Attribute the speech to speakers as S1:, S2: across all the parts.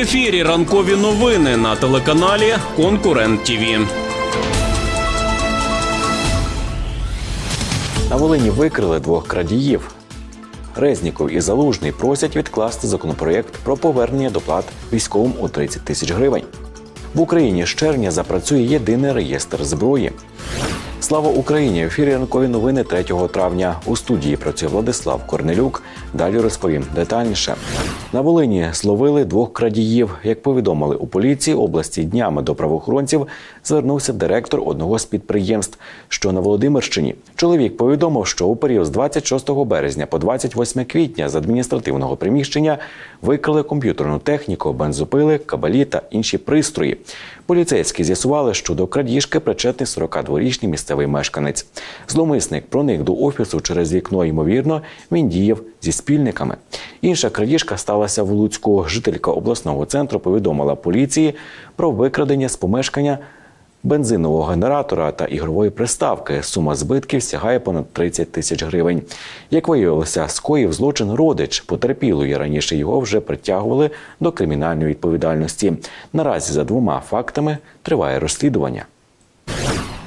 S1: ефірі ранкові новини на телеканалі Конкурент ТІВІ.
S2: На Волині викрили двох крадіїв. Резніков і Залужний просять відкласти законопроєкт про повернення доплат військовим у 30 тисяч гривень. В Україні з червня запрацює єдиний реєстр зброї. Слава Україні! В ефірі ранкові новини 3 травня. У студії працює Владислав Корнелюк. Далі розповім детальніше. На Волині зловили двох крадіїв. Як повідомили у поліції області днями до правоохоронців, звернувся директор одного з підприємств, що на Володимирщині. Чоловік повідомив, що у період з 26 березня по 28 квітня з адміністративного приміщення викрили комп'ютерну техніку, бензопили, кабалі та інші пристрої. Поліцейські з'ясували, що до крадіжки причетний 42-річний місцевий мешканець. Зловмисник проник до офісу через вікно. Ймовірно, він діяв зі спільниками. Інша крадіжка сталася в Луцьку. Жителька обласного центру повідомила поліції про викрадення з помешкання бензинового генератора та ігрової приставки. Сума збитків сягає понад 30 тисяч гривень. Як виявилося, скоїв злочин родич потерпілої. Раніше його вже притягували до кримінальної відповідальності. Наразі за двома фактами триває розслідування.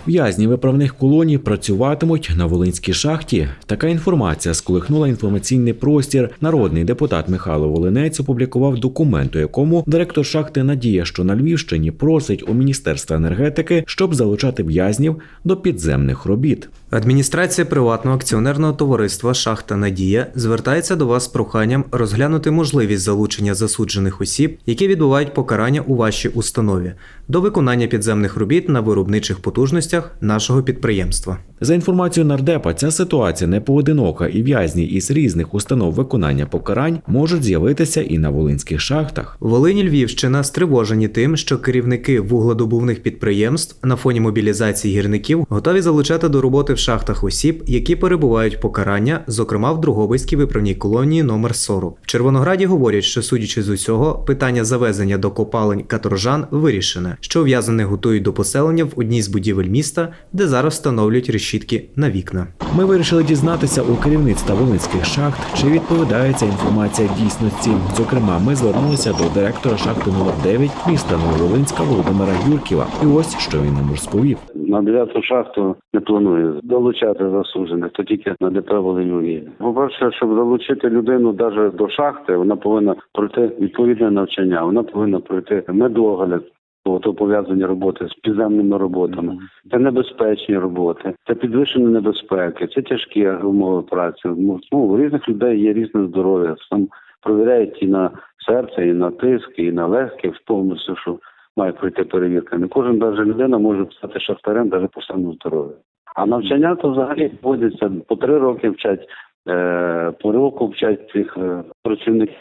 S2: В'язні виправних колоній працюватимуть на Волинській шахті. Така інформація сколихнула інформаційний простір. Народний депутат Михайло Волинець опублікував документ, у якому директор шахти Надія, що на Львівщині просить у міністерства енергетики, щоб залучати в'язнів до підземних робіт.
S3: Адміністрація приватного акціонерного товариства Шахта Надія звертається до вас з проханням розглянути можливість залучення засуджених осіб, які відбувають покарання у вашій установі, до виконання підземних робіт на виробничих потужностях нашого підприємства.
S2: За інформацією нардепа, ця ситуація не поодинока, і в'язні із різних установ виконання покарань можуть з'явитися і на волинських шахтах.
S3: Волині Львівщина стривожені тим, що керівники вугледобувних підприємств на фоні мобілізації гірників готові залучати до роботи в шахтах осіб, які перебувають покарання, зокрема в Другобицькій виправній колонії номер 40. В Червонограді говорять, що судячи з усього, питання завезення до копалень каторжан вирішене, що ув'язаних готують до поселення в одній з будівель міста, де зараз встановлюють решітки на вікна.
S2: Ми вирішили дізнатися у керівництва волинських шахт, чи відповідає ця інформація дійсності. Зокрема, ми звернулися до директора шахти номер 9 міста Нововолинська Володимира Юрківа. І ось що він нам розповів.
S4: На дев'яту шахту не планую долучати засуджених, то тільки на ДП Волинюві. По-перше, щоб залучити людину навіть до шахти, вона повинна пройти відповідне навчання, вона повинна пройти медогляд. То пов'язані роботи з підземними роботами, це небезпечні роботи, це підвищення небезпеки, це тяжкі умови праці. Ну, Ну, у різних людей є різне здоров'я. Там провіряють і на серце, і на тиск, і на легких, повністю, що має пройти перевірка. Не кожен навіть людина може стати шахтарем навіть по стану здоров'я. А навчання то взагалі вводиться по три роки вчать, е, по року вчать цих е, працівників.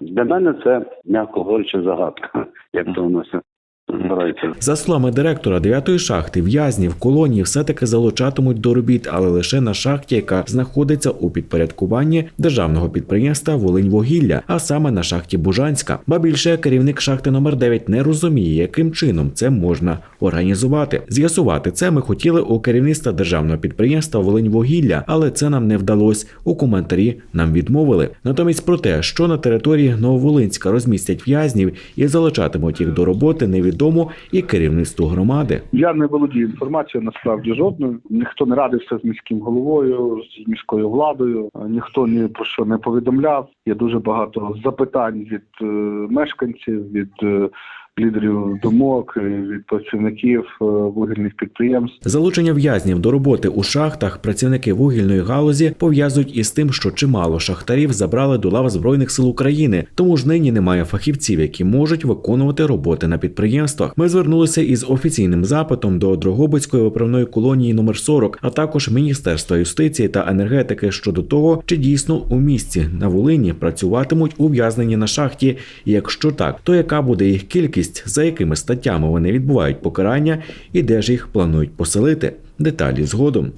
S4: Для мене це м'яко говорячи загадка, як то у нас збирається.
S2: За словами директора 9-ї шахти, в'язні в колонії все-таки залучатимуть до робіт, але лише на шахті, яка знаходиться у підпорядкуванні державного підприємства Волиньвугілля, а саме на шахті Бужанська. Ба більше керівник шахти номер 9 не розуміє, яким чином це можна організувати. З'ясувати це ми хотіли у керівництва державного підприємства Волиньвугілля, але це нам не вдалося. У коментарі нам відмовили. Натомість про те, що на території Нововолинська розмістять в'язнів і залучатимуть їх до роботи, невідомо і керівництву громади.
S5: Я не володію інформацією насправді жодною. Ніхто не радився з міським головою, з міською владою. Ніхто ні про що не повідомляв. Є дуже багато запитань від е, мешканців, від е, лідерів думок, е, від працівників е, вугільних підприємств.
S2: Залучення в'язнів до роботи у шахтах працівники вугільної галузі пов'язують із тим, що чимало шахтарів забрали до лав збройних сил України, тому ж нині немає фахівців, які можуть виконувати роботи на підприємствах. Ми звернулися із офіційним запитом до Дрогобицької виправної колонії номер 40, а також Міністерства юстиції та енергетики щодо того, чи дійсно у місті на Волині працюватимуть ув'язнені на шахті. І якщо так, то яка буде їх кількість, за якими статтями вони відбувають покарання і де ж їх планують поселити? Деталі згодом.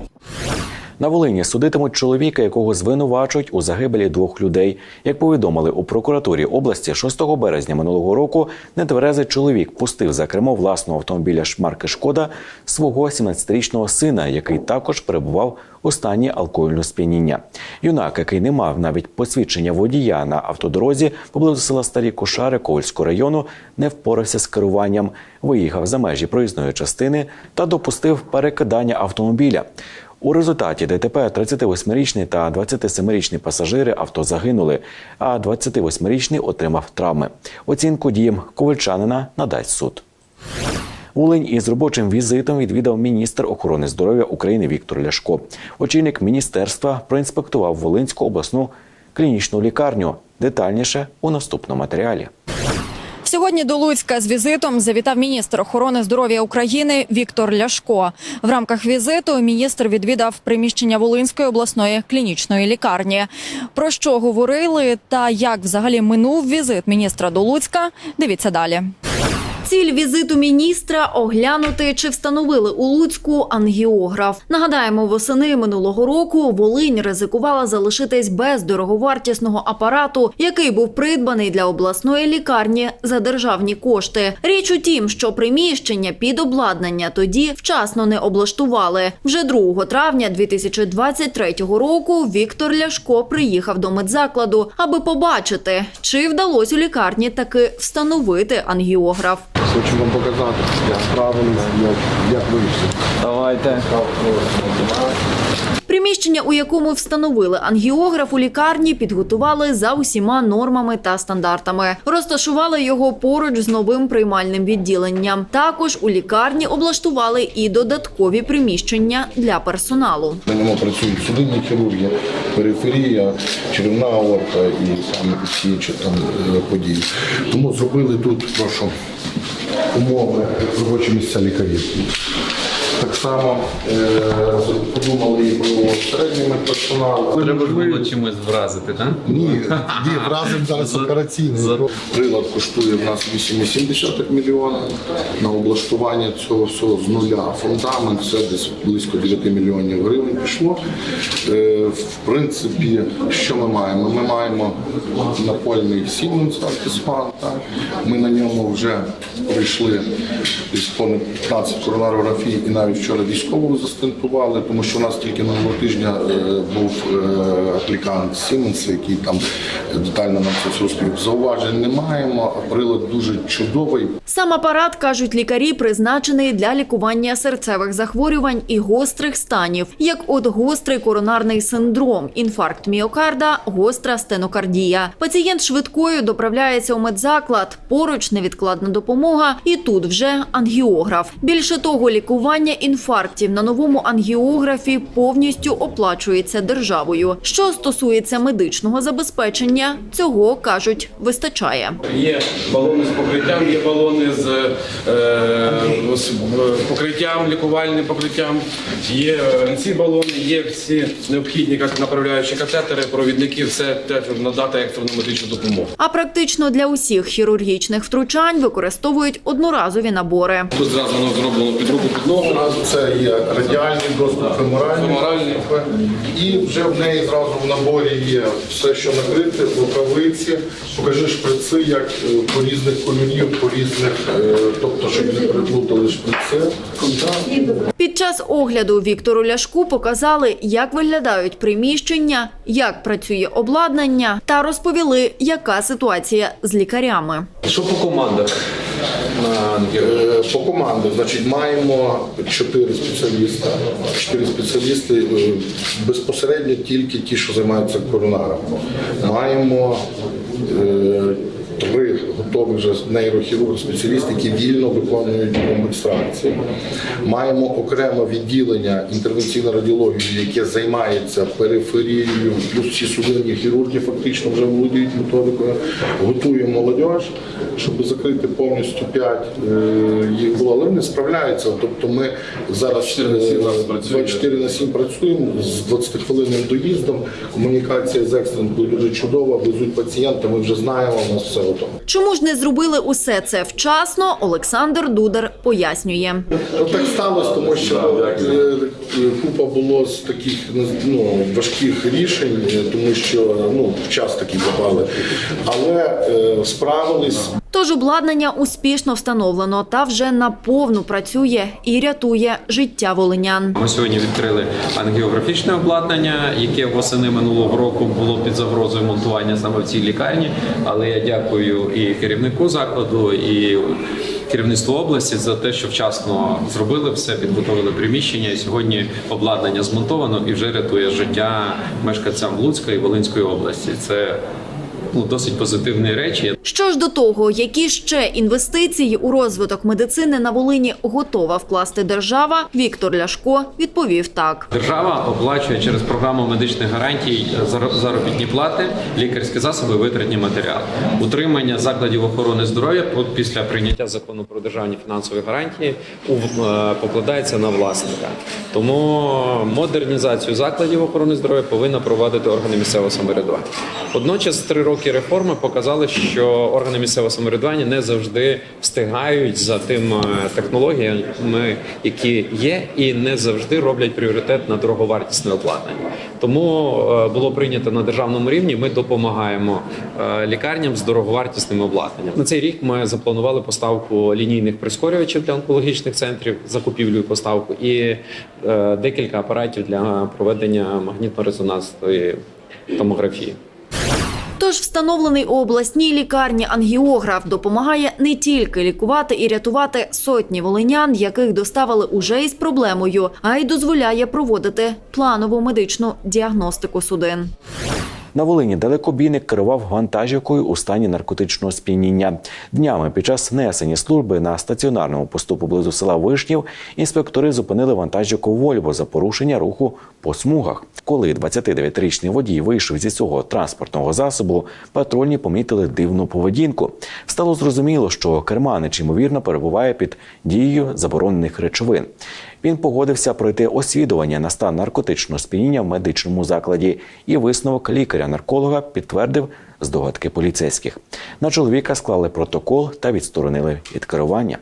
S2: На Волині судитимуть чоловіка, якого звинувачують у загибелі двох людей. Як повідомили у прокуратурі області, 6 березня минулого року нетверезий чоловік пустив за кермо власного автомобіля ж марки Шкода свого 17-річного сина, який також перебував у стані алкогольного сп'яніння. Юнак, який не мав навіть посвідчення водія на автодорозі поблизу села Старі Кошари Ковальського району, не впорався з керуванням, виїхав за межі проїзної частини та допустив перекидання автомобіля. У результаті ДТП 38-річний та 27-річний пасажири авто загинули, а 28-річний отримав травми. Оцінку діям ковальчанина надасть суд. Волинь із робочим візитом відвідав міністр охорони здоров'я України Віктор Ляшко. Очільник міністерства проінспектував Волинську обласну клінічну лікарню. Детальніше у наступному матеріалі.
S6: Сьогодні до Луцька з візитом завітав міністр охорони здоров'я України Віктор Ляшко. В рамках візиту міністр відвідав приміщення Волинської обласної клінічної лікарні. Про що говорили та як взагалі минув візит міністра до Луцька? Дивіться далі. Ціль візиту міністра оглянути, чи встановили у Луцьку ангіограф. Нагадаємо, восени минулого року Волинь ризикувала залишитись без дороговартісного апарату, який був придбаний для обласної лікарні за державні кошти. Річ у тім, що приміщення під обладнання тоді вчасно не облаштували. Вже 2 травня 2023 року Віктор Ляшко приїхав до медзакладу, аби побачити, чи вдалося у лікарні таки встановити ангіограф.
S7: Хочу вам показати, як правильно, як, як вийшло.
S1: Давайте.
S6: Приміщення, у якому встановили ангіограф у лікарні, підготували за усіма нормами та стандартами. Розташували його поруч з новим приймальним відділенням. Також у лікарні облаштували і додаткові приміщення для персоналу.
S7: На ньому працюють судинні хірурги, периферія, черевна аорта і всі інші там е, події. Тому зробили тут прошу умови робочі місця лікарів. Так само е, подумали і про середній медперсонал.
S8: Треба ж було чимось вразити, так?
S7: Ні, ні, разом зараз операційний. Прилад коштує в нас 8,7 мільйона. На облаштування цього всього з нуля. Фундамент це десь близько 9 мільйонів гривень пішло. Е, В принципі, що ми маємо? Ми маємо напольний Siemens так? Ми на ньому вже пройшли десь понад 15 коронарографій і навіть вчора військового застентували, тому що у нас тільки минулого тижня е, був е, аплікант Siemens, який там детально нам це розповів. Зауважень не маємо, прилад дуже чудовий.
S6: Сам апарат, кажуть лікарі, призначений для лікування серцевих захворювань і гострих станів, як от гострий коронарний синдром, інфаркт міокарда, гостра стенокардія. Пацієнт швидкою доправляється у медзаклад. Поруч невідкладна допомога, і тут вже ангіограф. Більше того, лікування інфарктів на новому ангіографі повністю оплачується державою. Що стосується медичного забезпечення, цього кажуть вистачає.
S9: Є балони з покриттям, є балони з, е, з покриттям, лікувальним покриттям, є е, ці балони, є всі необхідні як направляючі катетери, провідники, все те, надати екстрену медичну допомогу.
S6: А практично для усіх хірургічних втручань використовують одноразові набори.
S9: Тут зразу воно зроблено під руку, під ногу.
S7: Зразу це є радіальний доступ, феморальний.
S9: Феморальний.
S7: І вже в неї зразу в наборі є все, що накрите, рукавиці, покажи шприци, як е, по різних кольорів, по різних, е, тобто, щоб не переплутали шприци.
S6: Під час огляду Віктору Ляшку показали, як виглядають приміщення, як працює обладнання, та розповіли, яка ситуація з лікарями.
S8: Що по командах?
S7: Е, По команду, значить, маємо чотири спеціаліста. Чотири спеціалісти е, безпосередньо тільки ті, що займаються коронаром. Маємо е, три готових вже нейрохірурги спеціалісти, які вільно виконують екстракції. Маємо окреме відділення інтервенційної радіології, яке займається периферією, плюс всі судинні хірурги фактично вже володіють методикою. Готуємо молодь, щоб закрити повністю п'ять е, їх було, але вони справляються. Тобто ми зараз
S9: 24 на 7
S7: е,
S9: працюємо.
S7: 24 на 7 працюємо з 20 хвилинним доїздом. Комунікація з екстренкою дуже чудова. Везуть пацієнта. Ми вже знаємо. У нас все готове.
S6: Чому ж не зробили усе це вчасно? Олександр Дудар пояснює.
S7: Ну так сталося, тому що купа було з таких ну, важких рішень, е, тому що ну, в час такий попали. Але е, справились.
S6: Тож обладнання успішно встановлено та вже наповну працює і рятує життя волинян.
S8: Ми сьогодні відкрили ангіографічне обладнання, яке восени минулого року було під загрозою монтування саме в цій лікарні. Але я дякую і керівнику закладу, і керівництву області за те, що вчасно зробили все, підготовили приміщення. І сьогодні обладнання змонтовано і вже рятує життя мешканцям Луцької і Волинської області. Це ну, досить позитивні речі.
S6: Що ж до того, які ще інвестиції у розвиток медицини на Волині готова вкласти держава, Віктор Ляшко відповів так.
S8: Держава оплачує через програму медичних гарантій заробітні плати, лікарські засоби, витратні матеріали. Утримання закладів охорони здоров'я після прийняття закону про державні фінансові гарантії е, покладається на власника. Тому модернізацію закладів охорони здоров'я повинна проводити органи місцевого самоврядування. Водночас три роки реформи показали, що органи місцевого самоврядування не завжди встигають за тим е, технологіями, які є, і не завжди роблять пріоритет на дороговартісне обладнання. Тому е, було прийнято на державному рівні. Ми допомагаємо е, лікарням з дороговартісним обладнанням. На цей рік ми запланували поставку лінійних прискорювачів для онкологічних центрів, закупівлю і поставку, і декілька апаратів для проведення магнітно-резонансної томографії.
S6: Тож встановлений у обласній лікарні ангіограф допомагає не тільки лікувати і рятувати сотні волинян, яких доставили уже із проблемою, а й дозволяє проводити планову медичну діагностику судин.
S2: На Волині далекобійник керував вантажівкою у стані наркотичного сп'яніння. Днями під час несення служби на стаціонарному посту поблизу села Вишнів інспектори зупинили вантажівку Вольво за порушення руху по смугах. Коли 29-річний водій вийшов зі цього транспортного засобу, патрульні помітили дивну поведінку. Стало зрозуміло, що керманич ймовірно перебуває під дією заборонених речовин. Він погодився пройти освідування на стан наркотичного сп'яніння в медичному закладі, і висновок лікаря-нарколога підтвердив здогадки поліцейських. На чоловіка склали протокол та відсторонили від керування.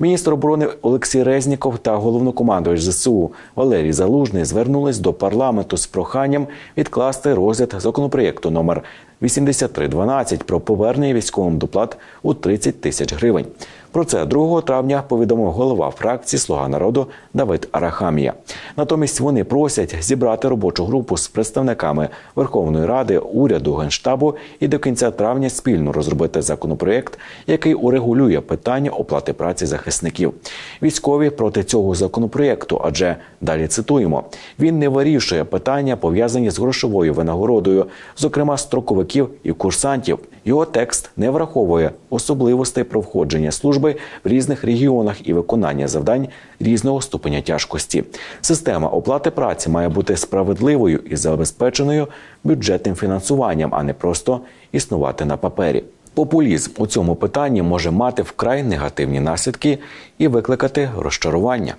S2: Міністр оборони Олексій Резніков та головнокомандувач ЗСУ Валерій Залужний звернулись до парламенту з проханням відкласти розгляд законопроєкту номер 8312 про повернення військовим доплат у 30 тисяч гривень. Про це 2 травня повідомив голова фракції Слуга народу Давид Арахамія. Натомість вони просять зібрати робочу групу з представниками Верховної Ради, уряду, генштабу і до кінця травня спільно розробити законопроєкт, який урегулює питання оплати праці захисників. Військові проти цього законопроєкту, адже далі цитуємо: він не вирішує питання пов'язані з грошовою винагородою, зокрема строковиків і курсантів. Його текст не враховує особливостей про входження служби в різних регіонах і виконання завдань різного ступеня тяжкості. Система оплати праці має бути справедливою і забезпеченою бюджетним фінансуванням, а не просто існувати на папері. Популізм у цьому питанні може мати вкрай негативні наслідки і викликати розчарування.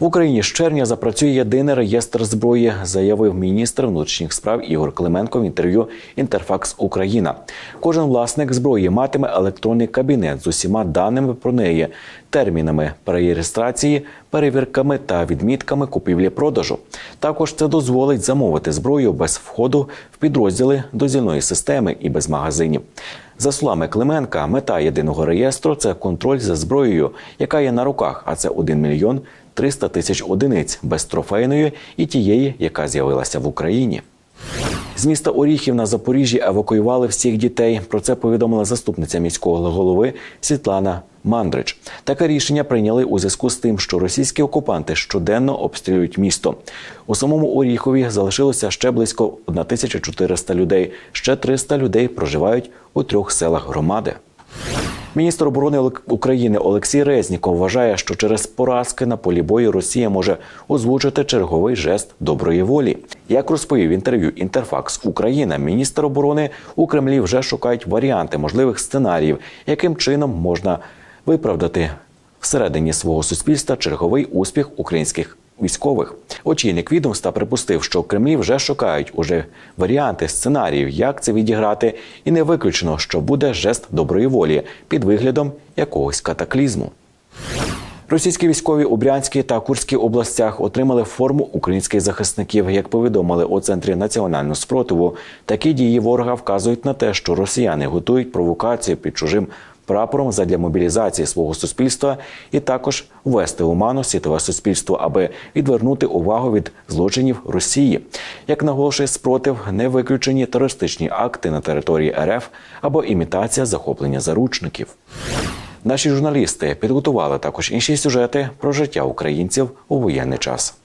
S2: В Україні з червня запрацює єдиний реєстр зброї, заявив міністр внутрішніх справ Ігор Клименко в інтерв'ю Інтерфакс Україна. Кожен власник зброї матиме електронний кабінет з усіма даними про неї, термінами перереєстрації, перевірками та відмітками купівлі-продажу. Також це дозволить замовити зброю без входу в підрозділи дозвільної системи і без магазинів. За словами Клименка, мета єдиного реєстру це контроль за зброєю, яка є на руках, а це 1 мільйон 300 тисяч одиниць без трофейної і тієї, яка з'явилася в Україні. З міста Оріхів на Запоріжжі евакуювали всіх дітей. Про це повідомила заступниця міського голови Світлана Мандрич. Таке рішення прийняли у зв'язку з тим, що російські окупанти щоденно обстрілюють місто. У самому Оріхові залишилося ще близько 1400 людей. Ще 300 людей проживають у трьох селах громади. Міністр оборони України Олексій Резніков вважає, що через поразки на полі бою Росія може озвучити черговий жест доброї волі. Як розповів інтерв'ю Інтерфакс Україна, міністр оборони у Кремлі вже шукають варіанти можливих сценаріїв, яким чином можна виправдати всередині свого суспільства черговий успіх українських військових. Очільник відомства припустив, що в Кремлі вже шукають уже варіанти сценаріїв, як це відіграти, і не виключено, що буде жест доброї волі під виглядом якогось катаклізму. Російські військові у Брянській та Курській областях отримали форму українських захисників. Як повідомили у центрі національного спротиву, такі дії ворога вказують на те, що росіяни готують провокацію під чужим прапором задля мобілізації свого суспільства і також ввести в оману світове суспільство, аби відвернути увагу від злочинів Росії. Як наголошує спротив, не виключені терористичні акти на території РФ або імітація захоплення заручників. Наші журналісти підготували також інші сюжети про життя українців у воєнний час.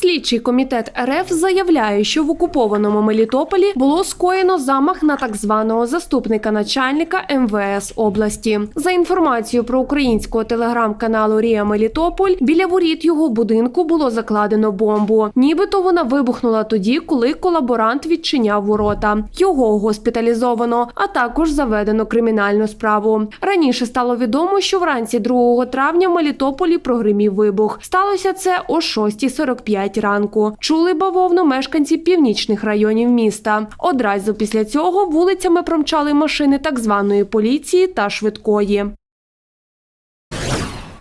S10: Слідчий комітет РФ заявляє, що в окупованому Мелітополі було скоєно замах на так званого заступника начальника МВС області. За інформацією про українського телеграм-каналу Рія Мелітополь, біля воріт його будинку було закладено бомбу. Нібито вона вибухнула тоді, коли колаборант відчиняв ворота. Його госпіталізовано, а також заведено кримінальну справу. Раніше стало відомо, що вранці 2 травня в Мелітополі прогримів вибух. Сталося це о 6.45 ранку. Чули бавовну мешканці північних районів міста. Одразу після цього вулицями промчали машини так званої поліції та швидкої.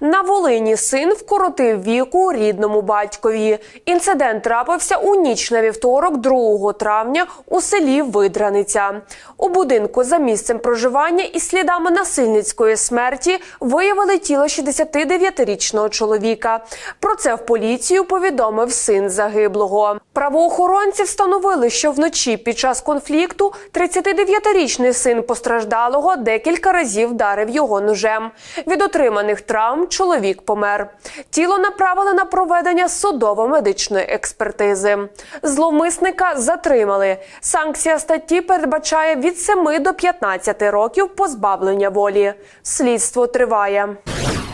S10: На Волині син вкоротив віку рідному батькові. Інцидент трапився у ніч на вівторок, 2 травня, у селі Видраниця. У будинку за місцем проживання із слідами насильницької смерті виявили тіло 69-річного чоловіка. Про це в поліцію повідомив син загиблого. Правоохоронці встановили, що вночі під час конфлікту 39-річний син постраждалого декілька разів вдарив його ножем. Від отриманих травм чоловік помер. Тіло направили на проведення судово-медичної експертизи. Зловмисника затримали. Санкція статті передбачає від 7 до 15 років позбавлення волі. Слідство триває.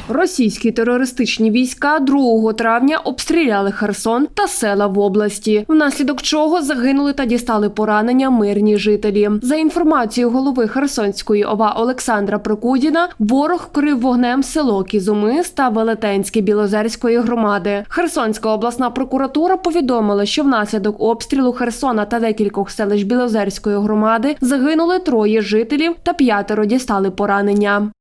S10: Російські терористичні війська 2 травня обстріляли Херсон та села в області, внаслідок чого загинули та дістали поранення мирні жителі. За інформацією голови Херсонської ОВА Олександра Прокудіна, ворог крив вогнем село Кізумис та Велетенське Білозерської громади. Херсонська обласна прокуратура повідомила, що внаслідок обстрілу Херсона та декількох селищ Білозерської громади загинули троє жителів та п'ятеро дістали поранення.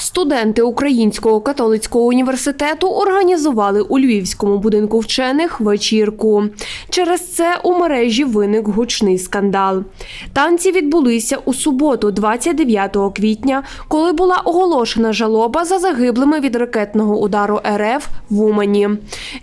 S10: Студенти Українського католицького університету організували у Львівському будинку вчених вечірку. Через це у мережі виник гучний скандал. Танці відбулися у суботу, 29 квітня, коли була оголошена жалоба за загиблими від ракетного удару РФ в Умані.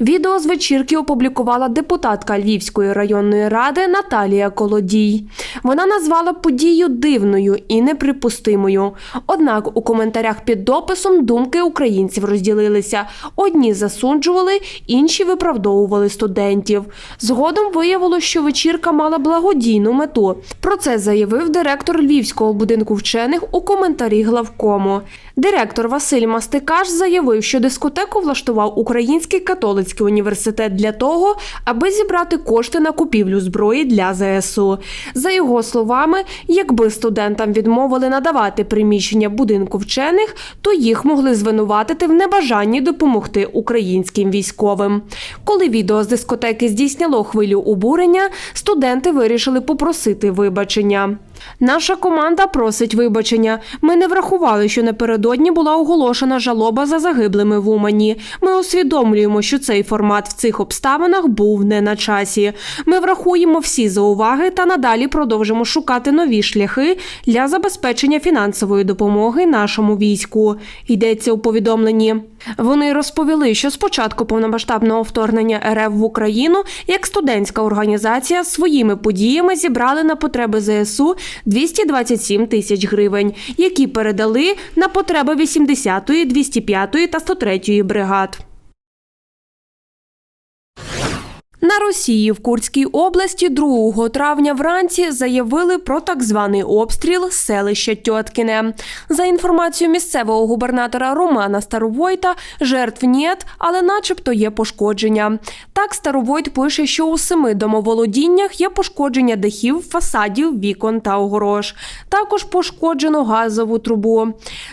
S10: Відео з вечірки опублікувала депутатка Львівської районної ради Наталія Колодій. Вона назвала подію дивною і неприпустимою. Однак у коментарях під дописом думки українців розділилися. Одні засуджували, інші виправдовували студентів. Згодом виявилось, що вечірка мала благодійну мету. Про це заявив директор Львівського будинку вчених у коментарі главкому. Директор Василь Мастикаш заявив, що дискотеку влаштував Український католицький університет для того, аби зібрати кошти на купівлю зброї для ЗСУ. За його словами, якби студентам відмовили надавати приміщення будинку вчених, то їх могли звинуватити в небажанні допомогти українським військовим. Коли відео з дискотеки здійсняло хвилю обурення, студенти вирішили попросити вибачення. Наша команда просить вибачення. Ми не врахували, що напередодні була оголошена жалоба за загиблими в Умані. Ми усвідомлюємо, що цей формат в цих обставинах був не на часі. Ми врахуємо всі зауваги та надалі продовжимо шукати нові шляхи для забезпечення фінансової допомоги нашому війську. Йдеться у повідомленні. Вони розповіли, що з початку повномасштабного вторгнення РФ в Україну як студентська організація своїми подіями зібрали на потреби ЗСУ 227 тисяч гривень, які передали на потреби 80-ї, 205-ї та 103-ї бригад. На Росії в Курській області 2 травня вранці заявили про так званий обстріл селища Тьоткіне. За інформацією місцевого губернатора Романа Старовойта, жертв нет, але начебто є пошкодження. Так Старовойт пише, що у семи домоволодіннях є пошкодження дахів, фасадів, вікон та огорож. Також пошкоджено газову трубу.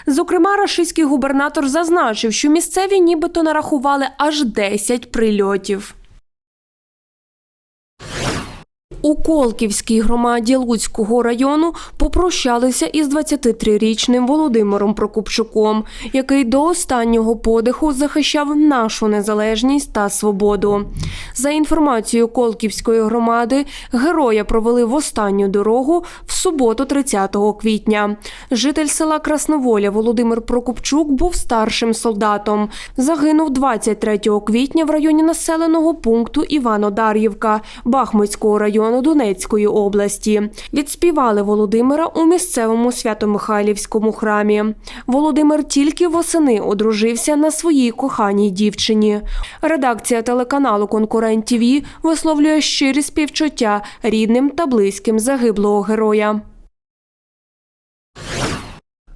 S10: Зокрема, рашистський губернатор зазначив, що місцеві нібито нарахували аж 10 прильотів. У Колківській громаді Луцького району попрощалися із 23-річним Володимиром Прокопчуком, який до останнього подиху захищав нашу незалежність та свободу. За інформацією Колківської громади, героя провели в останню дорогу в суботу, 30 квітня. Житель села Красноволя Володимир Прокопчук був старшим солдатом. Загинув 23 квітня в районі населеного пункту Івано-Дар'ївка Бахмутського району Донецької області. Відспівали Володимира у місцевому Свято-Михайлівському храмі. Володимир тільки восени одружився на своїй коханій дівчині. Редакція телеканалу Конкурент ТВ висловлює щирі співчуття рідним та близьким загиблого героя.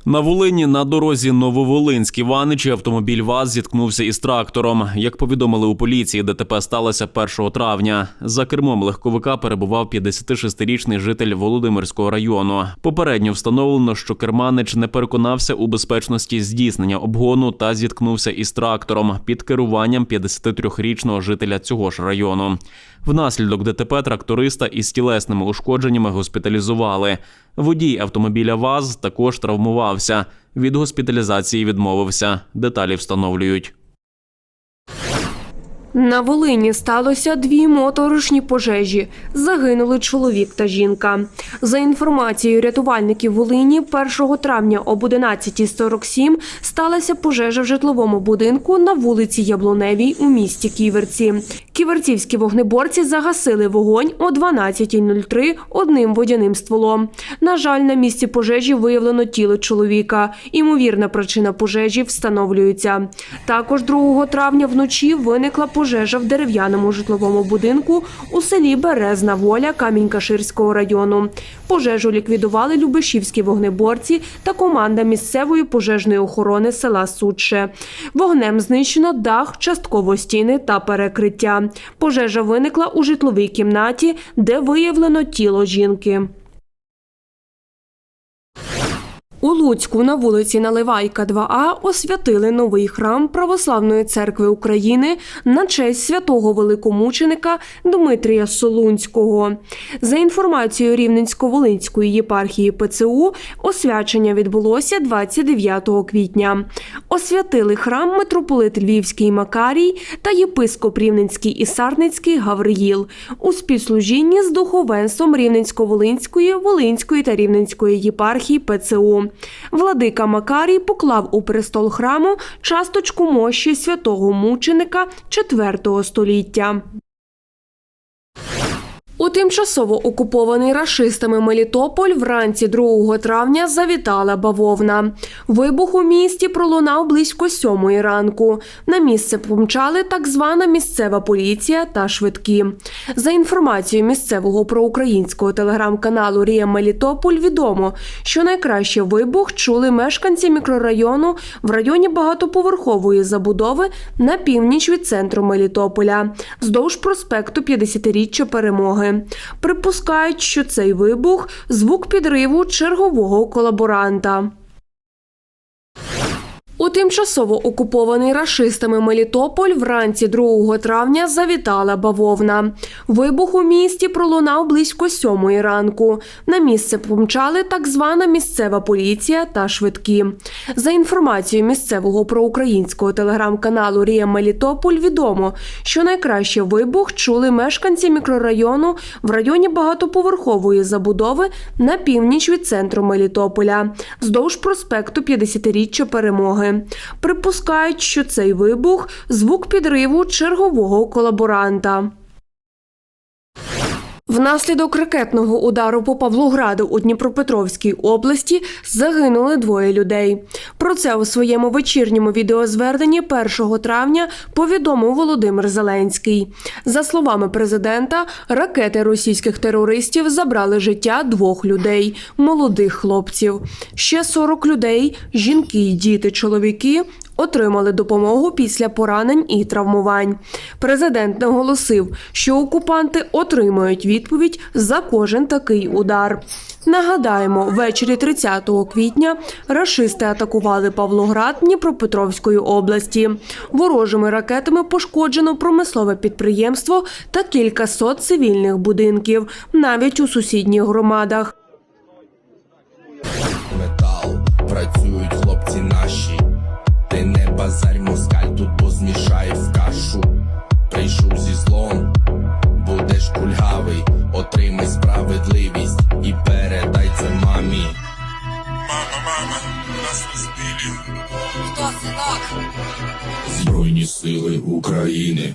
S1: На Волині на дорозі Нововолинськ Іваничі автомобіль ВАЗ зіткнувся із трактором. Як повідомили у поліції, ДТП сталося 1 травня. За кермом легковика перебував 56-річний житель Володимирського району. Попередньо встановлено, що керманич не переконався у безпечності здійснення обгону та зіткнувся із трактором під керуванням 53-річного жителя цього ж району. Внаслідок ДТП тракториста із тілесними ушкодженнями госпіталізували. Водій автомобіля ВАЗ також травмувався. Від госпіталізації відмовився. Деталі встановлюють.
S10: На Волині сталося дві моторошні пожежі. Загинули чоловік та жінка. За інформацією рятувальників Волині, 1 травня об 11.47 сталася пожежа в житловому будинку на вулиці Яблуневій у місті Ківерці. Ківерцівські вогнеборці загасили вогонь о 12.03 одним водяним стволом. На жаль, на місці пожежі виявлено тіло чоловіка. Імовірна причина пожежі встановлюється. Також 2 травня вночі виникла пожежа в дерев'яному житловому будинку у селі Березна Воля Камінь-Каширського району. Пожежу ліквідували Любешівські вогнеборці та команда місцевої пожежної охорони села Судше. Вогнем знищено дах, частково стіни та перекриття. Пожежа виникла у житловій кімнаті, де виявлено тіло жінки. У Луцьку на вулиці Наливайка 2А освятили новий храм Православної церкви України на честь святого великомученика Дмитрія Солунського. За інформацією Рівненсько-Волинської єпархії ПЦУ, освячення відбулося 29 квітня. Освятили храм митрополит Львівський Макарій та єпископ Рівненський і Сарницький Гавриїл у співслужінні з духовенством Рівненсько-Волинської, Волинської та Рівненської єпархії ПЦУ. Владика Макарій поклав у престол храму часточку мощі святого мученика IV століття. У тимчасово окупований рашистами Мелітополь вранці 2 травня завітала бавовна. Вибух у місті пролунав близько сьомої ранку. На місце помчали так звана місцева поліція та швидкі. За інформацією місцевого проукраїнського телеграм-каналу Рія Мелітополь відомо, що найкраще вибух чули мешканці мікрорайону в районі багатоповерхової забудови на північ від центру Мелітополя, вздовж проспекту 50-річчя перемоги. Припускають, що цей вибух звук підриву чергового колаборанта. У тимчасово окупований рашистами Мелітополь вранці 2 травня завітала бавовна. Вибух у місті пролунав близько сьомої ранку. На місце помчали так звана місцева поліція та швидкі. За інформацією місцевого проукраїнського телеграм-каналу Рія Мелітополь відомо, що найкраще вибух чули мешканці мікрорайону в районі багатоповерхової забудови на північ від центру Мелітополя, вздовж проспекту 50-річчя перемоги. Припускають, що цей вибух звук підриву чергового колаборанта. Внаслідок ракетного удару по Павлограду у Дніпропетровській області загинули двоє людей. Про це у своєму вечірньому відеозверненні 1 травня повідомив Володимир Зеленський. За словами президента, ракети російських терористів забрали життя двох людей молодих хлопців. Ще 40 людей жінки, діти, чоловіки отримали допомогу після поранень і травмувань. Президент наголосив, що окупанти отримають відповідь за кожен такий удар. Нагадаємо, ввечері 30 квітня рашисти атакували Павлоград Дніпропетровської області. Ворожими ракетами пошкоджено промислове підприємство та кількасот цивільних будинків, навіть у сусідніх громадах.
S11: метал, працюють. Ти базарь москаль, тут позмішає в кашу. Прийшов зі злом, будеш кульгавий, отримай справедливість і передай це мамі. Мама, мама, нас не збили. Хто синок? Збройні сили України.